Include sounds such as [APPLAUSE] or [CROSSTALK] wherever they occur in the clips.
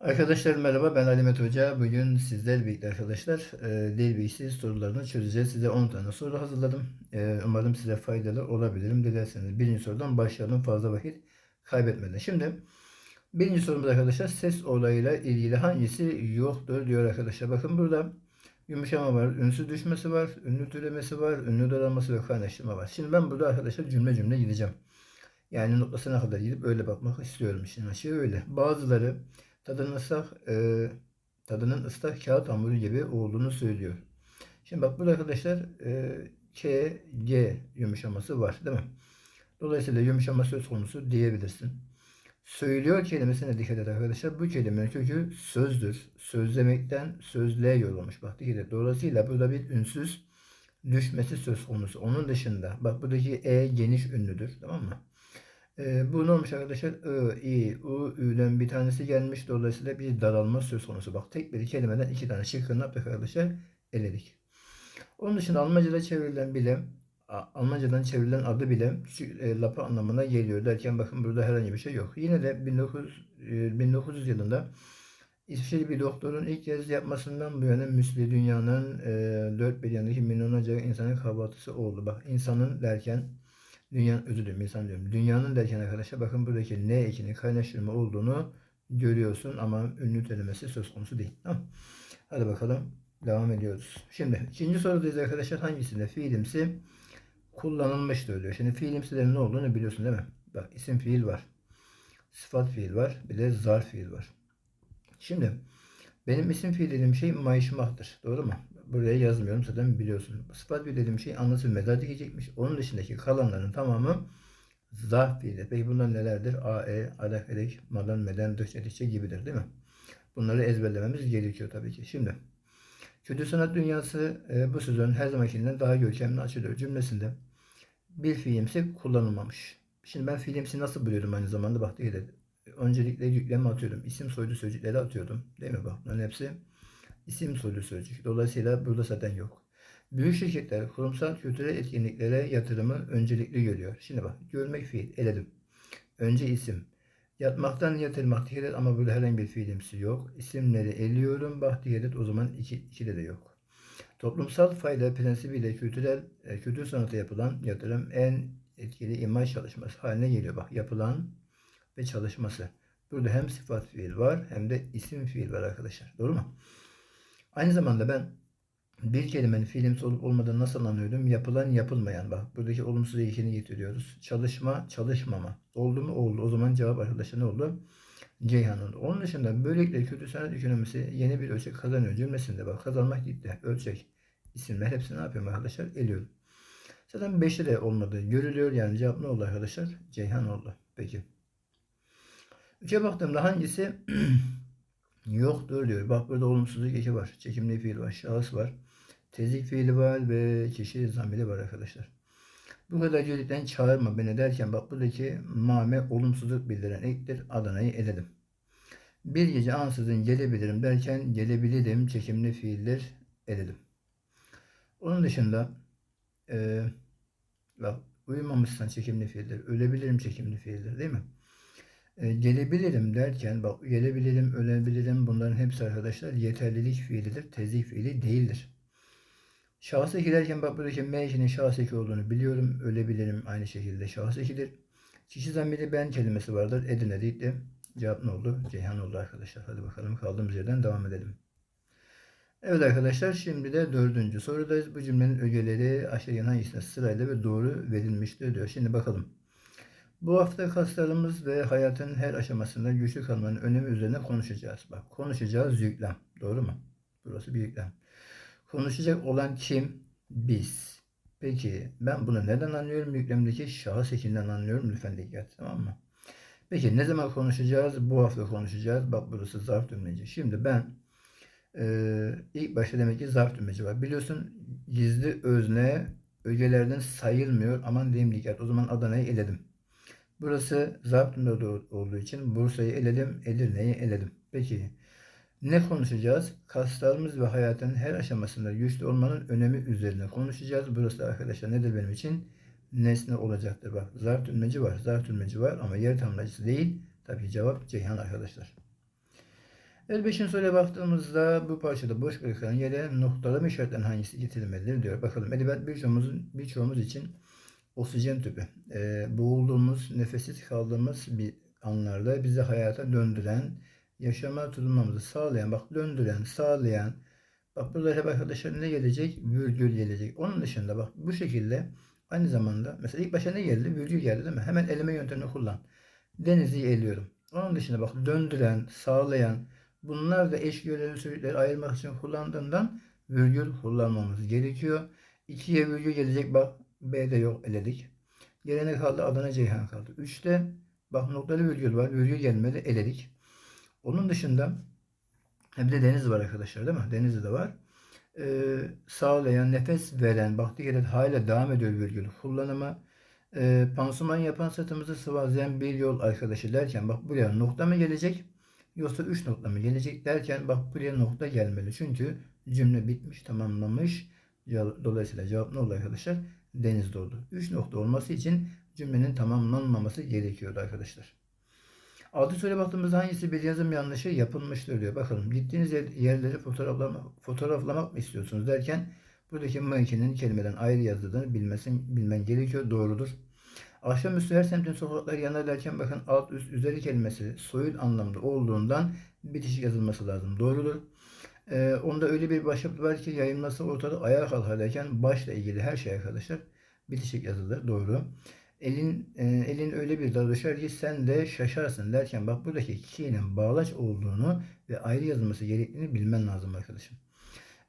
Arkadaşlar merhaba ben Ali Met Hoca. Bugün sizlerle birlikte arkadaşlar e, dil bilgisi sorularını çözeceğiz. Size 10 tane soru hazırladım. E, umarım size faydalı olabilirim. Dilerseniz birinci sorudan başlayalım fazla vakit kaybetmeden. Şimdi birinci sorumuz arkadaşlar ses olayıyla ilgili hangisi yoktur diyor arkadaşlar. Bakın burada yumuşama var, ünsüz düşmesi var, ünlü türemesi var, ünlü daralması ve kaynaştırma var. Şimdi ben burada arkadaşlar cümle cümle gideceğim. Yani noktasına kadar gidip öyle bakmak istiyorum. Şimdi şey öyle. Bazıları tadının ıslak, e, tadının ıslak kağıt hamuru gibi olduğunu söylüyor. Şimdi bak burada arkadaşlar e, K, G yumuşaması var değil mi? Dolayısıyla yumuşama söz konusu diyebilirsin. Söylüyor kelimesine dikkat et arkadaşlar. Bu kelimenin kökü sözdür. Sözlemekten sözlüğe yorulmuş. Bak dikkat et. Dolayısıyla burada bir ünsüz düşmesi söz konusu. Onun dışında bak buradaki E geniş ünlüdür. Tamam mı? Ee, bu ne olmuş arkadaşlar? I, I, U, Ü'den bir tanesi gelmiş. Dolayısıyla bir daralma söz konusu. Bak tek bir kelimeden iki tane şıkkını yaptık arkadaşlar. Eledik. Onun dışında Almanca'da çevrilen bilim, A- Almancadan çevrilen adı bile küçük e, lapı anlamına geliyor derken bakın burada herhangi bir şey yok. Yine de 1900, e, 1900 yılında İsviçreli bir doktorun ilk kez yapmasından bu yana müsli dünyanın e, dört bir yanındaki milyonlarca insanın kahvaltısı oldu. Bak insanın derken Dünyanın özür dilerim insan diyorum. Dünyanın derken arkadaşlar bakın buradaki ne ekinin kaynaştırma olduğunu görüyorsun ama ünlü kelimesi söz konusu değil. Tamam. Hadi bakalım devam ediyoruz. Şimdi ikinci sorudayız arkadaşlar hangisinde fiilimsi kullanılmıştır diyor. Şimdi fiilimsilerin ne olduğunu biliyorsun değil mi? Bak isim fiil var. Sıfat fiil var. Bir de zarf fiil var. Şimdi benim isim fiil dediğim şey mayışmaktır. Doğru mu? Buraya yazmıyorum zaten biliyorsun. Sıfat fiil dediğim şey anlatım mezar dikecekmiş. Onun dışındaki kalanların tamamı zarf fiili. Peki bunlar nelerdir? A, E, alak, edek, madan, meden, dış, edikçe gibidir değil mi? Bunları ezberlememiz gerekiyor tabii ki. Şimdi kötü sanat dünyası e, bu sözün her zamankinden daha görkemli açılıyor cümlesinde. Bir fiilimsi kullanılmamış. Şimdi ben fiilimsi nasıl buluyorum aynı zamanda? Bak et. Öncelikle yükleme atıyorum. İsim soylu sözcükleri atıyordum. Değil mi? Bak bunların hepsi isim soylu sözcük. Dolayısıyla burada zaten yok. Büyük şirketler kurumsal kültürel etkinliklere yatırımı öncelikli görüyor. Şimdi bak görmek fiil eledim. Önce isim. Yatmaktan yatırmak dikkat et ama burada herhangi bir fiilimsi yok. İsimleri eliyorum. Bak dikkat et o zaman iki, ikide de yok. Toplumsal fayda prensibiyle kültürel e, kültür sanata yapılan yatırım en etkili imaj çalışması haline geliyor. Bak yapılan ve çalışması. Burada hem sıfat fiil var hem de isim fiil var arkadaşlar. Doğru mu? Aynı zamanda ben bir kelimenin fiilimsi olup olmadığını nasıl anlıyorum? Yapılan yapılmayan. Bak buradaki olumsuz ilkini getiriyoruz. Çalışma çalışmama. Oldu mu? Oldu. O zaman cevap arkadaşlar ne oldu? Ceyhan oldu. Onun dışında böylelikle kötü sanat ekonomisi yeni bir ölçek kazanıyor cümlesinde. Bak kazanmak gitti. Ölçek. isimler hepsini ne yapıyorum arkadaşlar? Eliyorum. Zaten 5'te de olmadı. Görülüyor yani cevap ne oldu arkadaşlar? Ceyhan oldu. Peki. 3'e baktığımda hangisi [CLEARS THROAT] yoktur diyor. Bak burada olumsuzluk eki var. Çekimli fiil var. Şahıs var. Tezik fiili var ve kişi zamiri var arkadaşlar. Bu kadar cüzitten çağırma beni derken bak buradaki mame olumsuzluk bildiren ektir. Adana'yı eledim. Bir gece ansızın gelebilirim derken gelebilirim çekimli fiildir eledim. Onun dışında e, bak uyumamışsan çekimli fiildir. Ölebilirim çekimli fiildir değil mi? E, gelebilirim derken bak gelebilirim, ölebilirim bunların hepsi arkadaşlar yeterlilik fiilidir. Tezih fiili değildir. Şahıs eki derken bak buradaki M ekinin şahıs eki olduğunu biliyorum. Ölebilirim aynı şekilde şahıs ekidir. Kişi zamiri ben kelimesi vardır. Edirne değil de cevap ne oldu? Ceyhan oldu arkadaşlar. Hadi bakalım kaldığımız yerden devam edelim. Evet arkadaşlar şimdi de dördüncü sorudayız. Bu cümlenin ögeleri aşağıya hangisine sırayla ve doğru verilmiştir diyor. Şimdi bakalım. Bu hafta kaslarımız ve hayatın her aşamasında güçlü kalmanın önemi üzerine konuşacağız. Bak konuşacağız yüklem. Doğru mu? Burası bir yüklem. Konuşacak olan kim? Biz. Peki ben bunu neden anlıyorum? Yüklemdeki şahıs ekinden anlıyorum. Lütfen dikkat. Tamam mı? Peki ne zaman konuşacağız? Bu hafta konuşacağız. Bak burası zarf cümleci. Şimdi ben e, ilk başta demek ki zarf cümleci var. Biliyorsun gizli özne ögelerden sayılmıyor. Aman diyeyim dikkat. O zaman Adana'yı eledim. Burası zarf olduğu için Bursa'yı eledim. Edirne'yi eledim. Peki ne konuşacağız? Kaslarımız ve hayatın her aşamasında güçlü olmanın önemi üzerine konuşacağız. Burası arkadaşlar nedir benim için? Nesne olacaktır. Bak zarf tümleci var. Zarf tümleci var ama yer tamlacısı değil. Tabii cevap Ceyhan arkadaşlar. Evet 5. soruya baktığımızda bu parçada boş bırakılan yere noktalama işaretlerin hangisi getirilmelidir diyor. Bakalım edebiyat birçoğumuzun birçoğumuz için oksijen tüpü. Ee, boğulduğumuz, nefessiz kaldığımız bir anlarda bizi hayata döndüren, yaşama tutunmamızı sağlayan, bak döndüren, sağlayan, bak burada hep arkadaşlar ne gelecek? Virgül gelecek. Onun dışında bak bu şekilde aynı zamanda mesela ilk başa ne geldi? Virgül geldi değil mi? Hemen eleme yöntemini kullan. Denizi eliyorum. Onun dışında bak döndüren, sağlayan, bunlar da eş görevli sözcükleri ayırmak için kullandığından virgül kullanmamız gerekiyor. İkiye virgül gelecek bak B'de yok eledik. Geriye ne kaldı? Adana Ceyhan kaldı. 3'te bak noktalı virgül var. Virgül gelmedi eledik. Onun dışında hem de deniz var arkadaşlar değil mi? Denizli de var. Ee, sağlayan, nefes veren, baktığı yere hala devam ediyor virgül kullanımı. Ee, pansuman yapan sırtımızı sıvazlayan bir yol arkadaşı derken bak buraya nokta mı gelecek? Yoksa 3 nokta mı gelecek derken bak buraya nokta gelmeli. Çünkü cümle bitmiş, tamamlamış. Dolayısıyla cevap ne oldu arkadaşlar? Denizde oldu. 3 nokta olması için cümlenin tamamlanmaması gerekiyordu arkadaşlar. Altı soruya baktığımızda hangisi bir yazım yanlışı yapılmıştır diyor. Bakalım gittiğiniz yerleri fotoğraflamak, fotoğraflamak mı istiyorsunuz derken buradaki makinenin kelimeden ayrı yazıldığını bilmesin, bilmen gerekiyor. Doğrudur. Akşamüstü her semtin sokakları yanar derken bakın alt üst üzeri kelimesi soyut anlamda olduğundan bitişik yazılması lazım. Doğrudur. Ee, onda öyle bir başlık var ki yayılması ortada ayağa kalkar derken başla ilgili her şey arkadaşlar bitişik yazılır. Doğru. Elin e, elin öyle bir dalı düşer ki sen de şaşarsın derken bak buradaki kişinin bağlaç olduğunu ve ayrı yazılması gerektiğini bilmen lazım arkadaşım.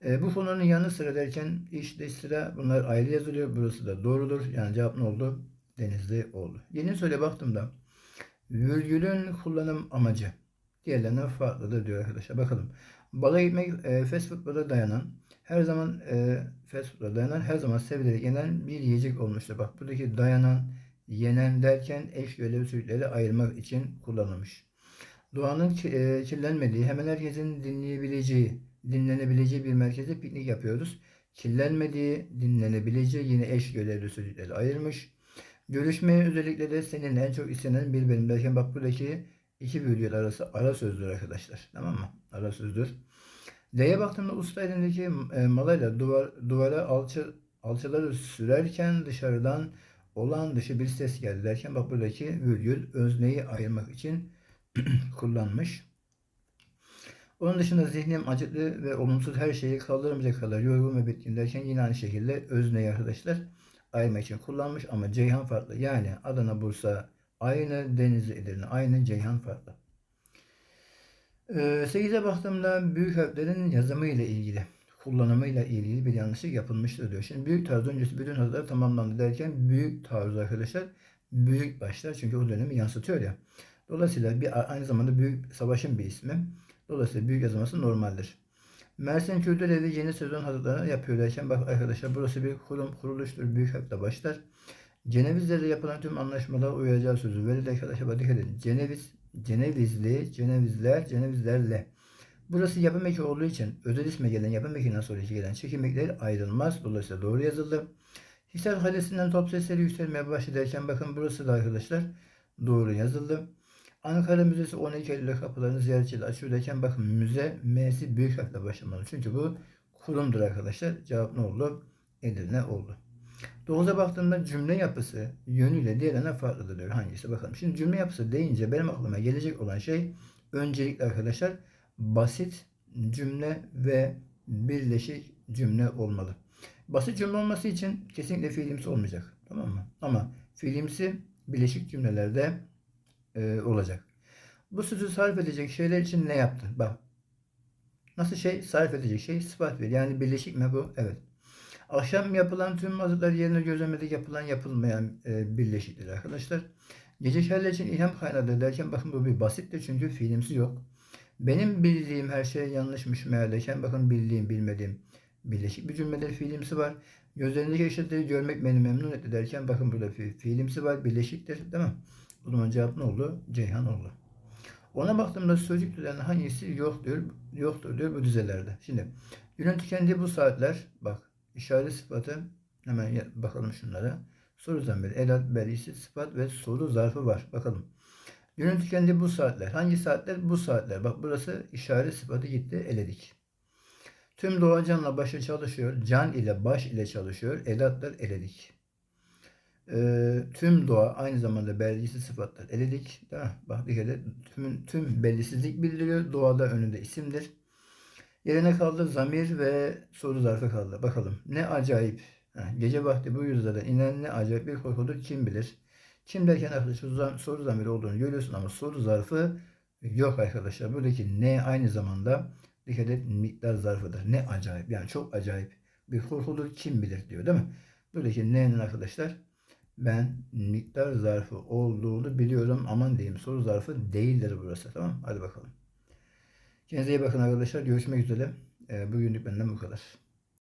E, bu konunun yanı sıra derken işte sıra bunlar ayrı yazılıyor. Burası da doğrudur. Yani cevap ne oldu? Denizli oldu. Yeni soruya baktığımda virgülün kullanım amacı diğerlerinden farklıdır diyor arkadaşlar. Bakalım. Bala gitmek e, fast food'a dayanan her zaman e, fast food'a dayanan her zaman sevilerek yenen bir yiyecek olmuştur. Bak buradaki dayanan, yenen derken eş görevli sözcükleri ayırmak için kullanılmış. Doğanın e, kirlenmediği, hemen herkesin dinleyebileceği, dinlenebileceği bir merkezde piknik yapıyoruz. Kirlenmediği, dinlenebileceği yine eş görevli sözcükleri ayırmış. Görüşmeye özellikle de senin en çok istenen bir benim derken bak buradaki iki virgül arası ara sözdür arkadaşlar. Tamam mı? Ara sözdür. D'ye baktığımda usta elindeki e, malayla duvar, duvara alça, alçaları sürerken dışarıdan olan dışı bir ses geldi derken bak buradaki virgül özneyi ayırmak için [CLEARS THROAT] kullanmış. Onun dışında zihnim acıklı ve olumsuz her şeyi kaldırmayacak kadar yorgun ve bitkin derken yine aynı şekilde özneyi arkadaşlar ayırmak için kullanmış ama Ceyhan farklı. Yani Adana, Bursa aynı, Denizli, Edirne aynı, Ceyhan farklı. Ee, 8'e baktığımda büyük harflerin yazımı ile ilgili, kullanımı ile ilgili bir yanlışlık yapılmıştır diyor. Şimdi büyük taarruz öncesi bütün hazırlar tamamlandı derken büyük taarruz arkadaşlar büyük başlar çünkü o dönemi yansıtıyor ya. Dolayısıyla bir aynı zamanda büyük savaşın bir ismi. Dolayısıyla büyük yazılması normaldir. Mersin Kültür Evi yeni sezon hazırlıklarını yapıyor derken bak arkadaşlar burası bir kurum kuruluştur. Büyük harfle başlar. Cenevizlerle yapılan tüm anlaşmalar uyacağı sözü verildi arkadaşlar. Dikkat edin. Ceneviz, Cenevizli, Cenevizler, Cenevizlerle. Burası yapım eki olduğu için özel isme gelen yapım ekinden sonra gelen çekim ekleri ayrılmaz. Dolayısıyla doğru yazıldı. Hisar Kalesi'nden top sesleri yükselmeye başlarken bakın burası da arkadaşlar doğru yazıldı. Ankara Müzesi 12 Eylül kapılarını ziyaretçiyle açıyor derken bakın müze M'si büyük harfle başlamalı. Çünkü bu kurumdur arkadaşlar. Cevap ne oldu? Edirne oldu. 9'a baktığımda cümle yapısı yönüyle diğerine farklıdır diyor. Hangisi bakalım. Şimdi cümle yapısı deyince benim aklıma gelecek olan şey öncelikle arkadaşlar basit cümle ve birleşik cümle olmalı. Basit cümle olması için kesinlikle fiilimsi olmayacak. Tamam mı? Ama fiilimsi birleşik cümlelerde e, olacak. Bu sözü sarf edecek şeyler için ne yaptın? Bak. Nasıl şey? Sarf edecek şey sıfat ver. Yani birleşik mi bu? Evet. Akşam yapılan tüm hazırlıklar yerine gözlemede yapılan yapılmayan e, birleşiktir arkadaşlar. Gece şerler için ilham kaynağı derken bakın bu bir basittir çünkü fiilimsi yok. Benim bildiğim her şey yanlışmış meğerdeyken bakın bildiğim bilmediğim birleşik bir cümledir fiilimsi var. Gözlerindeki eşitleri görmek beni memnun etti derken bakın burada fi fiilimsi var birleşiktir değil mi? O zaman cevap ne oldu? Ceyhan oldu. Ona baktığımda sözcük düzenli hangisi yoktur, yoktur diyor bu dizelerde. Şimdi günün tükendiği bu saatler bak işaret sıfatı hemen bakalım şunlara. Soru zamiri, edat, belisi, sıfat ve soru zarfı var. Bakalım. Günün tükendi bu saatler. Hangi saatler? Bu saatler. Bak burası işaret sıfatı gitti. Eledik. Tüm doğa canla başı çalışıyor. Can ile baş ile çalışıyor. Edatlar eledik. Ee, tüm doğa aynı zamanda belgisi sıfatlar eledik. Değil? Bak bir kere tüm, tüm bellisizlik bildiriyor. Doğada önünde isimdir. Yerine kaldı zamir ve soru zarfı kaldı. Bakalım ne acayip. Gece vakti bu yüzlere inen ne acayip bir korkudur kim bilir. Kim derken arkadaşlar soru zamiri olduğunu görüyorsun ama soru zarfı yok arkadaşlar. Buradaki ne aynı zamanda bir kere miktar zarfıdır. Ne acayip yani çok acayip bir korkudur kim bilir diyor değil mi? Buradaki ne'nin arkadaşlar ben miktar zarfı olduğunu biliyorum. Aman diyeyim soru zarfı değildir burası. Tamam Hadi bakalım. Kendinize iyi bakın arkadaşlar. Görüşmek üzere. Ee, bugünlük benden bu kadar.